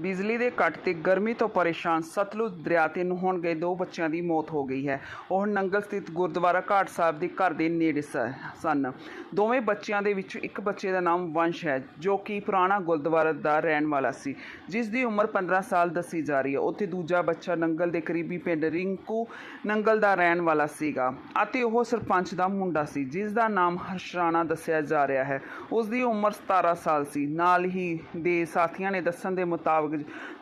ਬਿਜਲੀ ਦੇ ਕੱਟ ਤੇ ਗਰਮੀ ਤੋਂ ਪਰੇਸ਼ਾਨ ਸਤਲੁਜ ਦਰਿਆ ਤੇ ਨਹਾਉਣ ਗਏ ਦੋ ਬੱਚਿਆਂ ਦੀ ਮੌਤ ਹੋ ਗਈ ਹੈ। ਉਹ ਨੰਗਲ ਸਥਿਤ ਗੁਰਦੁਆਰਾ ਘਾਟ ਸਾਹਿਬ ਦੇ ਘਰ ਦੇ ਨੇੜੇ ਸ- ਸਨ। ਦੋਵੇਂ ਬੱਚਿਆਂ ਦੇ ਵਿੱਚੋਂ ਇੱਕ ਬੱਚੇ ਦਾ ਨਾਮ ਵੰਸ਼ ਹੈ, ਜੋ ਕਿ ਪੁਰਾਣਾ ਗੁਰਦੁਆਰਾ ਦਾ ਰਹਿਣ ਵਾਲਾ ਸੀ, ਜਿਸ ਦੀ ਉਮਰ 15 ਸਾਲ ਦੱਸੀ ਜਾ ਰਹੀ ਹੈ। ਉੱਥੇ ਦੂਜਾ ਬੱਚਾ ਨੰਗਲ ਦੇ ਕਰੀਬੀ ਪਿੰਡ ਰਿੰਕੂ ਨੰਗਲ ਦਾ ਰਹਿਣ ਵਾਲਾ ਸੀਗਾ ਅਤੇ ਉਹ ਸਰਪੰਚ ਦਾ ਮੁੰਡਾ ਸੀ, ਜਿਸ ਦਾ ਨਾਮ ਹਰਸ਼ਰਾਣਾ ਦੱਸਿਆ ਜਾ ਰਿਹਾ ਹੈ। ਉਸ ਦੀ ਉਮਰ 17 ਸਾਲ ਸੀ। ਨਾਲ ਹੀ ਦੇ ਸਾਥੀਆਂ ਨੇ ਦੱਸਣ ਦੇ ਮੁਤਾਬਕ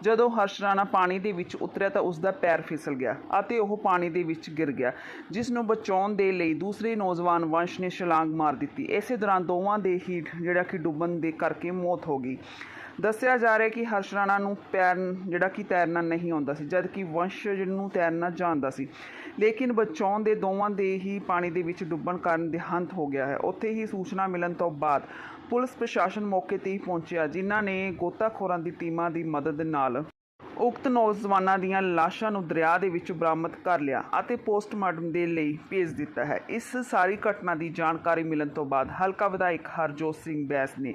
ਜਦੋਂ ਹਰਸ਼ਰਾਣਾ ਪਾਣੀ ਦੇ ਵਿੱਚ ਉਤਰਿਆ ਤਾਂ ਉਸ ਦਾ ਪੈਰ ਫਿਸਲ ਗਿਆ ਅਤੇ ਉਹ ਪਾਣੀ ਦੇ ਵਿੱਚ ਗਿਰ ਗਿਆ ਜਿਸ ਨੂੰ ਬਚਾਉਣ ਦੇ ਲਈ ਦੂਸਰੇ ਨੌਜਵਾਨ ਵੰਸ਼ ਨੇ ਛਲਾਂਗ ਮਾਰ ਦਿੱਤੀ। ਇਸੇ ਦੌਰਾਨ ਦੋਵਾਂ ਦੇ ਹੀ ਜਿਹੜਾ ਕਿ ਡੁੱਬਣ ਦੇ ਕਰਕੇ ਮੌਤ ਹੋ ਗਈ। ਦੱਸਿਆ ਜਾ ਰਿਹਾ ਕਿ ਹਰਸ਼ ਰਾਣਾ ਨੂੰ ਪੈਰ, ਜਿਹੜਾ ਕਿ ਤੈਰਨਾ ਨਹੀਂ ਆਉਂਦਾ ਸੀ ਜਦ ਕਿ ਵੰਸ਼ ਨੂੰ ਤੈਰਨਾ ਜਾਣਦਾ ਸੀ। ਲੇਕਿਨ ਬਚਾਉਣ ਦੇ ਦੋਵਾਂ ਦੇ ਹੀ ਪਾਣੀ ਦੇ ਵਿੱਚ ਡੁੱਬਣ ਕਾਰਨ ਦੇਹਾਂਤ ਹੋ ਗਿਆ ਹੈ। ਉੱਥੇ ਹੀ ਸੂਚਨਾ ਮਿਲਣ ਤੋਂ ਬਾਅਦ ਪੁਲਿਸ ਪ੍ਰਸ਼ਾਸਨ ਮੌਕੇ ਤੇ ਹੀ ਪਹੁੰਚਿਆ, ਜਿਨ੍ਹਾਂ ਨੇ ਗੋਤਾਖੋਰਾਂ ਦੀ ਟੀਮਾਂ ਦੀ ਮਦਦ ਨਾਲ ਉਕਤ ਨੌਜਵਾਨਾਂ ਦੀਆਂ ਲਾਸ਼ਾਂ ਨੂੰ ਦਰਿਆ ਦੇ ਵਿੱਚ ਬਰਾਮਦ ਕਰ ਲਿਆ ਅਤੇ ਪੋਸਟਮਾਰਟਮ ਦੇ ਲਈ ਭੇਜ ਦਿੱਤਾ ਹੈ। ਇਸ ਸਾਰੀ ਘਟਨਾ ਦੀ ਜਾਣਕਾਰੀ ਮਿਲਣ ਤੋਂ ਬਾਅਦ ਹਲਕਾ ਵਿਧਾਇਕ ਹਰਜੋਤ ਸਿੰਘ ਬੈਸ ਨੇ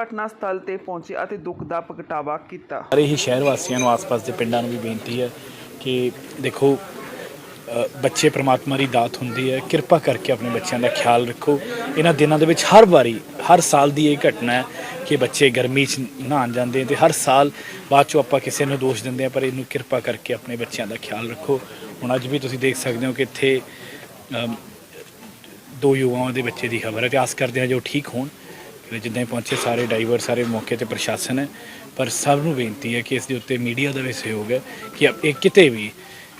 ਘਟਨਾ ਸਥਲ ਤੇ ਪਹੁੰਚੇ ਅਤੇ ਦੁੱਖ ਦਾ ਪ੍ਰਗਟਾਵਾ ਕੀਤਾ। ਸਾਰੇ ਹੀ ਸ਼ਹਿਰ ਵਾਸੀਆਂ ਨੂੰ, ਆਸ-ਪਾਸ ਦੇ ਪਿੰਡਾਂ ਨੂੰ ਵੀ ਬੇਨਤੀ ਹੈ ਕਿ ਦੇਖੋ ਬੱਚੇ ਪ੍ਰਮਾਤਮਾ ਦੀ ਦਾਤ ਹੁੰਦੀ ਹੈ। ਕਿਰਪਾ ਕਰਕੇ ਆਪਣੇ ਬੱਚਿਆਂ ਦਾ ਖਿਆਲ ਰੱਖੋ। ਇਹਨਾਂ ਦਿਨਾਂ ਦੇ ਵਿੱਚ ਹਰ ਵਾਰੀ, ਹਰ ਸਾਲ ਦੀ ਇਹ ਘਟਨਾ ਹੈ ਕਿ ਬੱਚੇ ਗਰਮੀ 'ਚ ਨਹਾਉਣ ਜਾਂਦੇ ਤੇ ਹਰ ਸਾਲ ਬਾਅਦ 'ਚੋਂ ਆਪਾਂ ਕਿਸੇ ਨੂੰ ਦੋਸ਼ ਦਿੰਦੇ ਆ, ਪਰ ਇਹਨੂੰ ਕਿਰਪਾ ਕਰਕੇ ਆਪਣੇ ਬੱਚਿਆਂ ਦਾ ਖਿਆਲ ਰੱਖੋ। ਹੁਣ ਅੱਜ ਵੀ ਤੁਸੀਂ ਦੇਖ ਸਕਦੇ ਹੋ ਕਿ ਇੱਥੇ ਦੋ ਯੁਵਾਵਾਂ ਦੇ ਬੱਚੇ ਦੀ ਖਬਰ ਹੈ। ਤੇ ਆਸ ਕਰਦੇ ਹਾਂ ਜੋ ਠੀਕ ਹੋਣ ਜਿੱਦਾਂ ਹੀ ਪਹੁੰਚੇ ਸਾਰੇ ਡਰਾਈਵਰ ਸਾਰੇ ਮੌਕੇ ਤੇ ਪ੍ਰਸ਼ਾਸਨ ਹੈ। ਪਰ ਸਭ ਨੂੰ ਬੇਨਤੀ ਹੈ ਕਿ ਇਸ ਦੇ ਉੱਤੇ ਮੀਡੀਆ ਦਾ ਵੀ ਸਹਿਯੋਗ ਹੈ ਕਿ ਇਹ ਕਿਤੇ ਵੀ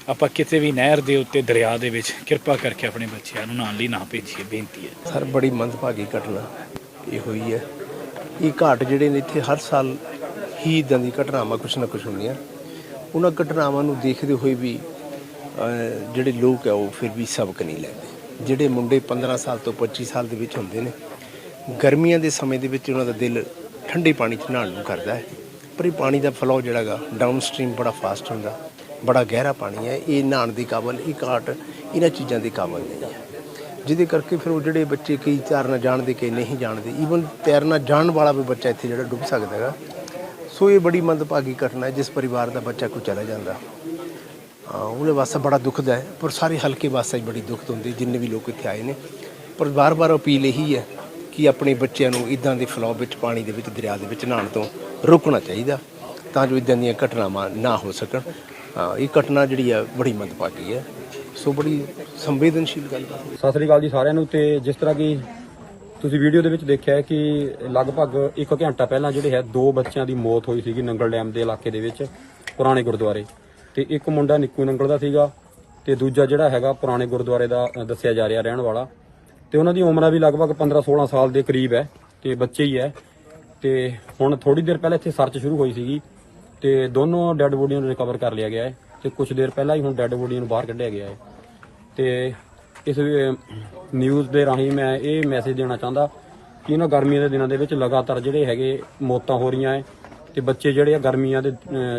ਆਪਾਂ ਕਿਤੇ ਵੀ ਨਹਿਰ ਦੇ ਉੱਤੇ ਦਰਿਆ ਦੇ ਵਿੱਚ ਕਿਰਪਾ ਕਰਕੇ ਆਪਣੇ ਬੱਚਿਆਂ ਨੂੰ ਨਹਾਉਣ ਲਈ ਨਾ ਭੇਜੀਏ, ਬੇਨਤੀ ਹੈ। ਸਰ, ਬੜੀ ਮੰਦਭਾਗੀ ਘਟਨਾ ਇਹ ਹੋਈ ਹੈ। ਇਹ ਘਾਟ ਜਿਹੜੇ ਨੇ ਇੱਥੇ ਹਰ ਸਾਲ ਹੀ ਇਦਾਂ ਦੀ ਘਟਨਾਵਾਂ ਕੁਛ ਨਾ ਕੁਛ ਹੁੰਦੀਆਂ। ਉਹਨਾਂ ਘਟਨਾਵਾਂ ਨੂੰ ਦੇਖਦੇ ਹੋਏ ਵੀ ਜਿਹੜੇ ਲੋਕ ਆ ਉਹ ਫਿਰ ਵੀ ਸਬਕ ਨਹੀਂ ਲੈਂਦੇ। ਜਿਹੜੇ ਮੁੰਡੇ 15 ਸਾਲ ਤੋਂ 25 ਸਾਲ ਦੇ ਵਿੱਚ ਹੁੰਦੇ ਨੇ, ਗਰਮੀਆਂ ਦੇ ਸਮੇਂ ਦੇ ਵਿੱਚ ਉਹਨਾਂ ਦਾ ਦਿਲ ਠੰਡੇ ਪਾਣੀ 'ਚ ਨਹਾਉਣ ਨੂੰ ਕਰਦਾ ਹੈ। ਪਰ ਇਹ ਪਾਣੀ ਦਾ ਫਲੋ ਜਿਹੜਾਗਾ ਡਾਊਨ ਸਟ੍ਰੀਮ ਬੜਾ ਫਾਸਟ ਹੁੰਦਾ। ਬੜਾ ਗਹਿਰਾ ਪਾਣੀ ਹੈ, ਇਹ ਨਹਾਉਣ ਦੀ ਕਾਬਲ, ਇਹ ਘਾਟ ਇਹਨਾਂ ਚੀਜ਼ਾਂ ਦੇ ਕਾਬਲ ਨਹੀਂ ਹੈ। ਜਿਹਦੇ ਕਰਕੇ ਫਿਰ ਉਹ ਜਿਹੜੇ ਬੱਚੇ ਕਈ ਤੈਰਨਾ ਜਾਣਦੇ ਕਈ ਨਹੀਂ ਜਾਣਦੇ ਈਵਨ ਤੈਰਨਾ ਜਾਣਨ ਵਾਲਾ ਵੀ ਬੱਚਾ ਇੱਥੇ ਜਿਹੜਾ ਡੁੱਬ ਸਕਦਾ ਹੈਗਾ। ਸੋ ਇਹ ਬੜੀ ਮੰਦਭਾਗੀ ਘਟਨਾ ਹੈ, ਜਿਸ ਪਰਿਵਾਰ ਦਾ ਬੱਚਾ ਕੋਈ ਚਲਾ ਜਾਂਦਾ। ਉਹਦੇ ਵਾਸਤੇ ਬੜਾ ਦੁਖਦਾ ਹੈ, ਪਰ ਸਾਰੇ ਹਲਕੇ ਵਾਸਤੇ ਬੜੀ ਦੁਖਦ ਹੁੰਦੀ ਜਿੰਨੇ ਵੀ ਲੋਕ ਇੱਥੇ ਆਏ ਨੇ। ਪਰ ਬਾਰ-ਬਾਰ ਅਪੀਲ ਇਹੀ ਹੈ ਕਿ ਆਪਣੇ ਬੱਚਿਆਂ ਨੂੰ ਇਦਾਂ ਦੇ ਫਲੋ ਵਿੱਚ, ਪਾਣੀ ਦੇ ਵਿੱਚ, ਦਰਿਆ ਦੇ ਵਿੱਚ ਨਹਾਉਣ ਤੋਂ ਰੋਕਣਾ ਚਾਹੀਦਾ, ਤਾਂ ਜੋ ਇਦਾਂ ਦੀਆਂ ਘਟਨਾਵਾਂ ਨਾ ਹੋ ਸਕਣ। ਇਹ ਘਟਨਾ ਜਿਹੜੀ ਹੈ ਬੜੀ ਮੰਦਭਾਗੀ ਹੈ ਸੋ ਬੜੀ ਸੰਵੇਦਨਸ਼ੀਲ ਗੱਲ ਹੈ ਸਤਿ ਸ੍ਰੀ ਅਕਾਲ ਜੀ ਸਾਰਿਆਂ ਨੂੰ ਤੇ ਜਿਸ ਤਰ੍ਹਾਂ ਕਿ ਤੁਸੀਂ ਵੀਡੀਓ ਦੇ ਵਿੱਚ ਦੇਖਿਆ ਹੈ ਕਿ ਲਗਭਗ 1 ਘੰਟਾ ਪਹਿਲਾਂ ਜਿਹੜੇ ਹੈ, ਦੋ ਬੱਚਿਆਂ ਦੀ ਮੌਤ ਹੋਈ ਸੀਗੀ ਨੰਗਲ ਡੈਮ ਦੇ ਇਲਾਕੇ ਦੇ ਵਿੱਚ, ਪੁਰਾਣੇ ਗੁਰਦੁਆਰੇ। ਤੇ ਇੱਕ ਮੁੰਡਾ ਨਿੱਕੂ ਨੰਗਲ ਦਾ ਸੀਗਾ ਤੇ ਦੂਜਾ ਜਿਹੜਾ ਹੈਗਾ, ਪੁਰਾਣੇ ਗੁਰਦੁਆਰੇ ਦਾ ਦੱਸਿਆ ਜਾ ਰਿਹਾ ਰਹਿਣ ਵਾਲਾ। ਤੇ ਉਹਨਾਂ ਦੀ ਉਮਰ ਵੀ ਲਗਭਗ 15-16 ਸਾਲ ਦੇ ਕਰੀਬ ਹੈ ਤੇ ਬੱਚੇ ਹੀ ਹੈ। ਤੇ ਹੁਣ ਥੋੜੀ ਦੇਰ ਪਹਿਲਾਂ ਇੱਥੇ ਸਰਚ ਸ਼ੁਰੂ ਹੋਈ ਸੀਗੀ ਤੇ ਦੋਨੋਂ ਡੈੱਡ ਬੋਡੀਆਂ ਨੂੰ ਰਿਕਵਰ ਕਰ ਲਿਆ ਗਿਆ ਹੈ ਤੇ ਕੁਝ ਦੇਰ ਪਹਿਲਾਂ ਹੀ ਹੁਣ ਡੈੱਡ ਬੋਡੀਆਂ ਨੂੰ ਬਾਹਰ ਕੱਢਿਆ ਗਿਆ ਹੈ। ਤੇ ਇਸ ਨਿਊਜ਼ ਦੇ ਰਾਹੀਂ ਮੈਂ ਇਹ ਮੈਸੇਜ ਦੇਣਾ ਚਾਹੁੰਦਾ ਕਿ ਇਹਨਾਂ ਗਰਮੀਆਂ ਦੇ ਦਿਨਾਂ ਦੇ ਵਿੱਚ ਲਗਾਤਾਰ ਜਿਹੜੇ ਹੈਗੇ ਮੌਤਾਂ ਹੋ ਰਹੀਆਂ ਹੈ ਤੇ ਬੱਚੇ ਜਿਹੜੇ ਆ ਗਰਮੀਆਂ ਦੇ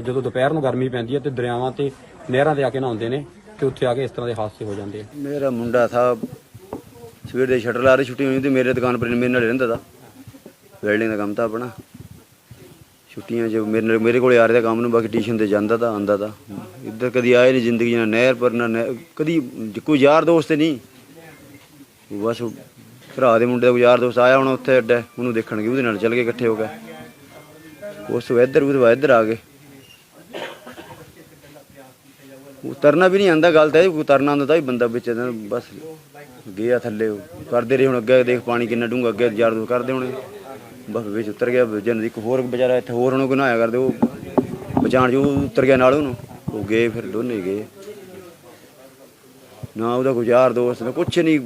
ਜਦੋਂ ਦੁਪਹਿਰ ਨੂੰ ਗਰਮੀ ਪੈਂਦੀ ਹੈ ਤੇ ਦਰਿਆਵਾਂ ਤੇ ਨਹਿਰਾਂ ਤੇ ਆ ਕੇ ਨਹਾਉਂਦੇ ਨੇ ਤੇ ਉੱਥੇ ਆ ਕੇ ਇਸ ਤਰ੍ਹਾਂ ਦੇ ਹਾਦਸੇ ਹੋ ਜਾਂਦੇ ਆ। ਮੇਰਾ ਮੁੰਡਾ ਥਾ ਸਵੇਰ ਦੇ ਸ਼ਟਰ ਲਾ ਰਹੀ, ਛੁੱਟੀ ਹੋਈ ਤੇ ਮੇਰੇ ਦੁਕਾਨ ਪਰ ਮੇਰੇ ਨਾਲ ਰਹਿੰਦਾ ਤਾ। ਵੈਲਡਿੰਗ ਦਾ ਕੰਮ ਤਾਂ ਆਪਣਾ। ਛੁੱਟੀਆਂ 'ਚ ਮੇਰੇ ਨਾਲ ਮੇਰੇ ਕੋਲੇ ਆ ਰਿਹਾ ਕੰਮ ਨੂੰ, ਬਾਕੀ ਟਿਊਸ਼ਨ ਤੇ ਜਾਂਦਾ ਤਾਂ ਆਂਦਾ ਤਾਂ। ਇੱਧਰ ਕਦੀ ਆਏ ਨਹੀਂ ਜ਼ਿੰਦਗੀ ਨਾਲ ਨਹਿਰ ਪਰ, ਨਾ ਨਹਿ- ਕਦੀ ਕੋਈ ਯਾਰ ਦੋਸਤ ਨਹੀਂ। ਬਸ ਉਹ ਭਰਾ ਦੇ ਮੁੰਡੇ ਦਾ ਕੋਈ ਯਾਰ ਦੋਸਤ ਆਇਆ ਹੁਣ ਉੱਥੇ ਅੱਡਾ, ਉਹਨੂੰ ਦੇਖਣਗੇ, ਉਹਦੇ ਨਾਲ ਚੱਲ ਗਏ ਇਕੱਠੇ ਹੋ ਕੇ। ਉਸ ਤੋਂ ਇੱਧਰ, ਉਹਦੇ ਬਾਅਦ ਇੱਧਰ ਆ ਗਏ। ਤਰਨਾ ਵੀ ਨਹੀਂ ਆਂਦਾ ਗੱਲ ਤਾਂ ਇਹ ਉਤਰਨਾ ਆਉਂਦਾ ਤਾਂ ਹੀ ਬੰਦਾ ਵਿੱਚ ਇਹਦਾ ਬਸ ਗਿਆ ਥੱਲੇ, ਉਹ। ਕਰਦੇ ਰਹੇ ਹੁਣ ਅੱਗੇ, ਦੇਖ ਪਾਣੀ ਕਿੰਨਾ ਡੂੰਘਾ, ਅੱਗੇ ਯਾਰ ਦੋ ਕਰਦੇ ਹੋਣੇ ਬਸ ਵਿੱਚ ਉਤਰ ਗਿਆ ਜਨ ਇੱਕ ਹੋਰ ਵਿਚਾਰਾ ਇੱਥੇ ਹੋਰ ਉਹਨੂੰ ਗੁਨਾਇਆ ਕਰਦੇ ਉਹ ਬਚਾਣ ਜੋ ਉਤਰ ਗਿਆ ਨਾਲ ਉਹਨੂੰ। ਉਹ ਗਏ ਫਿਰ ਦੋਨੇ ਗਏ। ਨਾ ਉਹਦਾ ਕੋਈ ਯਾਰ ਦੋਸਤ ਨਾ ਕੁਛ ਨਹੀਂ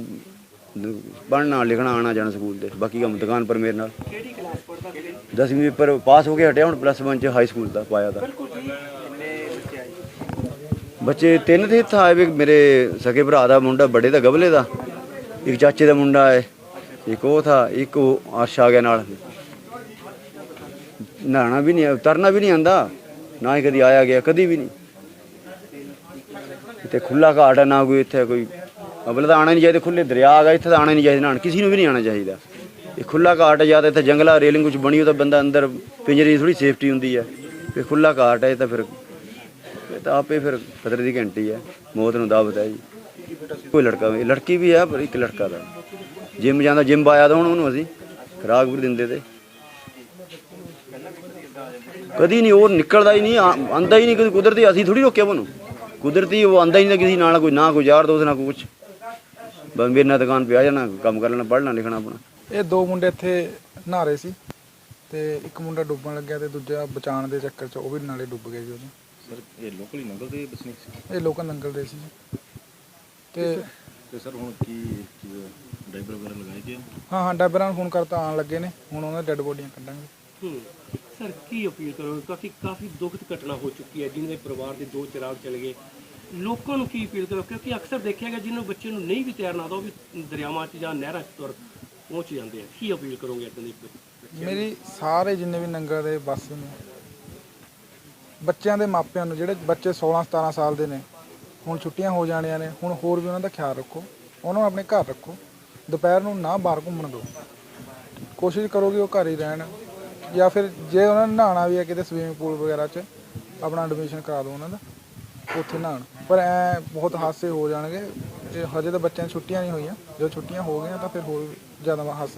ਪੜ੍ਹਨਾ ਲਿਖਣਾ ਆਣਾ ਜਾਣਾ ਸਕੂਲ ਦੇ ਬਾਕੀ ਕੰਮ ਦੁਕਾਨ ਪਰ ਮੇਰੇ ਨਾਲ। ਕਿਹੜੀ ਕਲਾਸ ਪੜਦਾ 10ਵੀਂ ਪਰ ਪਾਸ ਹੋ ਕੇ ਹਟਿਆ ਹੁਣ ਪਲੱਸ 1 ਚ ਹਾਈ ਸਕੂਲ ਦਾ ਪਾਇਆ ਦਾ। ਬੱਚੇ ਤਿੰਨ ਤੇ ਇੱਥੇ ਆਏ ਵੀ ਮੇਰੇ ਸਕੇ ਭਰਾ ਦਾ ਮੁੰਡਾ ਵੱਡੇ ਦਾ ਗਬਲੇ ਦਾ। ਇੱਕ ਚਾਚੇ ਦਾ ਮੁੰਡਾ ਹੈ ਇੱਕ ਉਹ ਥਾ ਇੱਕ ਉਹ ਆਰਸ਼ ਆ ਗਿਆ ਨਾਲ। ਨਹਾਣਾ ਵੀ ਨਹੀਂ, ਉਤਰਨਾ ਵੀ ਨਹੀਂ ਆਂਦਾ ਨਾ ਹੀ ਕਦੀ ਆਇਆ ਗਿਆ, ਕਦੀ ਵੀ ਨਹੀਂ। ਇੱਥੇ ਖੁੱਲਾ ਘਾਟ ਹੈ ਨਾ ਕੋਈ ਇੱਥੇ ਕੋਈ ਅਬਲ ਤਾਂ ਆਣਾ ਨਹੀਂ ਚਾਹੀਦਾ ਖੁੱਲੇ ਦਰਿਆ ਆ ਇੱਥੇ ਤਾਂ ਆਣਾ ਨਹੀਂ ਚਾਹੀਦਾ ਨਹਾਉਣ ਕਿਸੇ ਨੂੰ ਵੀ ਨਹੀਂ ਆਣਾ ਚਾਹੀਦਾ। ਇਹ ਖੁੱਲਾ ਘਾਟ ਜਾਂ ਤਾਂ ਇੱਥੇ ਜੰਗਲਾ, ਰੇਲਿੰਗ ਕੁਝ ਬਣੀ ਹੋ ਤਾਂ ਬੰਦਾ ਅੰਦਰ ਪਿੰਜਰੇ ਥੋੜੀ ਸੇਫਟੀ ਹੁੰਦੀ ਹੈ ਫਿਰ ਖੁੱਲਾ ਘਾਟ ਹੈ ਤਾਂ ਫਿਰ ਇਹ ਤਾਂ ਆਪੇ ਫਿਰ ਖਤਰੇ ਦੀ ਘੰਟੀ ਹੈ ਮੌਤ ਨੂੰ ਦਾਵਤ ਹੈ ਜੀ। ਕੋਈ ਲੜਕਾ ਵੀ, ਲੜਕੀ ਵੀ ਹੈ ਪਰ ਇੱਕ ਲੜਕਾ ਦਾ। ਜਿਮ ਜਾਂਦਾ, ਜਿਮ ਆਇਆ ਤਾਂ ਹੁਣ ਉਹਨੂੰ ਅਸੀਂ ਖੁਰਾਕ ਵੀ ਦਿੰਦੇ ਤੇ। ਕਦੀ ਨਹੀਂ ਉਹ ਨਿਕਲਦਾ ਹੀ ਨਹੀਂ ਆਂਦਾ ਹੀ ਨਹੀਂ ਕਦੀ ਕੁਦਰਤੀ ਅਸੀਂ ਥੋੜੀ ਰੋਕਿਆ ਉਹਨੂੰ। ਕੁਦਰਤੀ ਉਹ ਆਂਦਾ ਹੀ ਨਹੀਂ ਕਿਸੇ ਨਾਲ ਕੋਈ ਨਾ ਕੋਈ ਯਾਰ ਦੋਸਤ ਨਾ ਕੋਈ ਕੁਛ। ਬਸ ਮੇਰੇ ਨਾਲ ਦੁਕਾਨ 'ਤੇ ਆ ਜਾਣਾ ਕੰਮ ਕਰ ਲੈਣਾ ਪੜ੍ਹਨਾ ਲਿਖਣਾ ਆਪਣਾ। ਇਹ ਦੋ ਮੁੰਡੇ ਇੱਥੇ ਨਹਾ ਰਹੇ ਸੀ ਤੇ ਇੱਕ ਮੁੰਡਾ ਡੁੱਬਣ ਲੱਗਿਆ ਤੇ ਦੂਜਾ ਬਚਾਉਣ ਦੇ ਚੱਕਰ 'ਚ ਉਹ ਵੀ ਨਾਲੇ ਡੁੱਬ ਗਿਆ ਜੀ ਉਹਦੇ। ਸਰ ਇਹ ਲੋਕਲੀ ਨੰਗਲ ਦੇ ਬਸਨੀਕ ਸੀ? ਇਹ ਲੋਕਾਂ ਨੰਗਲ ਦੇ ਸੀ ਜੀ। ਤੇ ਤੇ ਸਰ ਹੁਣ ਕੀ ਡਾਈਵਰ ਵਗੈਰਾ ਲਗਾਏ ਗਏ ਹਾਂ ਹਾਂ ਡਾਬਰਾਂ ਨੂੰ ਫੋਨ ਕਰਤਾ ਆਉਣ ਲੱਗੇ ਨੇ। ਹੁਣ ਉਹਨਾਂ ਦੀ ਡੈੱਡ ਬੋਡੀਆਂ ਕੱਢਾਂਗੇ ਹੂੰ। ਸਰ, ਕੀ ਅਪੀਲ ਕਰੋਗੇ ਕਿਉਂਕਿ ਕਾਫੀ ਦੁਖਦ ਘਟਨਾ ਹੋ ਚੁੱਕੀ ਹੈ ਜਿਨ੍ਹਾਂ ਦੇ ਪਰਿਵਾਰ ਦੇ ਦੋ ਚਿਰਾਗ ਚਲੇ ਗਏ। ਲੋਕਾਂ ਨੂੰ ਕੀ ਅਪੀਲ ਕਰੋ? ਕਿਉਂਕਿ ਅਕਸਰ ਦੇਖਿਆ ਗਿਆ, ਜਿਹਨੂੰ ਬੱਚੇ ਨੂੰ ਨਹੀਂ ਵੀ ਤੈਰਨਾ ਆਉਂਦਾ ਉਹ ਵੀ ਦਰਿਆਵਾਂ 'ਚ ਜਾਂ ਨਹਿਰਾਂ 'ਚ ਤੁਰ ਪਹੁੰਚ ਜਾਂਦੇ ਆ। ਕੀ ਅਪੀਲ ਕਰੋਗੇ ਇਦਾਂ ਦੇ ਮੇਰੀ ਸਾਰੇ ਜਿੰਨੇ ਵੀ ਨੰਗਲ ਦੇ ਬੱਸ ਨੇ, ਬੱਚਿਆਂ ਦੇ ਮਾਪਿਆਂ ਨੂੰ, ਜਿਹੜੇ ਬੱਚੇ 16 17 ਸਾਲ ਦੇ ਨੇ, ਹੁਣ ਛੁੱਟੀਆਂ ਹੋ ਜਾਣੀਆਂ ਨੇ, ਹੁਣ ਹੋਰ ਵੀ ਉਹਨਾਂ ਦਾ ਖਿਆਲ ਰੱਖੋ। ਉਹਨਾਂ ਨੂੰ ਆਪਣੇ ਘਰ ਰੱਖੋ। ਦੁਪਹਿਰ ਨੂੰ ਨਾ ਬਾਹਰ ਘੁੰਮਣ ਦਿਓ। ਕੋਸ਼ਿਸ਼ ਕਰੋ ਕਿ ਉਹ ਘਰ ਹੀ ਰਹਿਣ। ਜਾਂ ਫਿਰ ਜੇ ਉਹਨਾਂ ਨੇ ਨਹਾਉਣਾ ਵੀ ਹੈ ਕਿਤੇ ਸਵੀਮਿੰਗ ਪੂਲ ਵਗੈਰਾ 'ਚ, ਆਪਣਾ ਐਡਮਿਸ਼ਨ ਕਰਾ ਦਿਓ ਉਹਨਾਂ ਦਾ, ਉੱਥੇ ਨਹਾਉਣ। ਪਰ ਐ ਬਹੁਤ ਹਾਸੇ ਹੋ ਜਾਣਗੇ ਇਹ ਹਜੇ ਤਾਂ ਬੱਚਿਆਂ ਦੀ ਛੁੱਟੀਆਂ ਨਹੀਂ ਹੋਈਆਂ, ਜਦੋਂ ਛੁੱਟੀਆਂ ਹੋ ਗਈਆਂ ਤਾਂ ਫਿਰ ਹੋਰ ਜ਼ਿਆਦਾ ਹਾਸੇ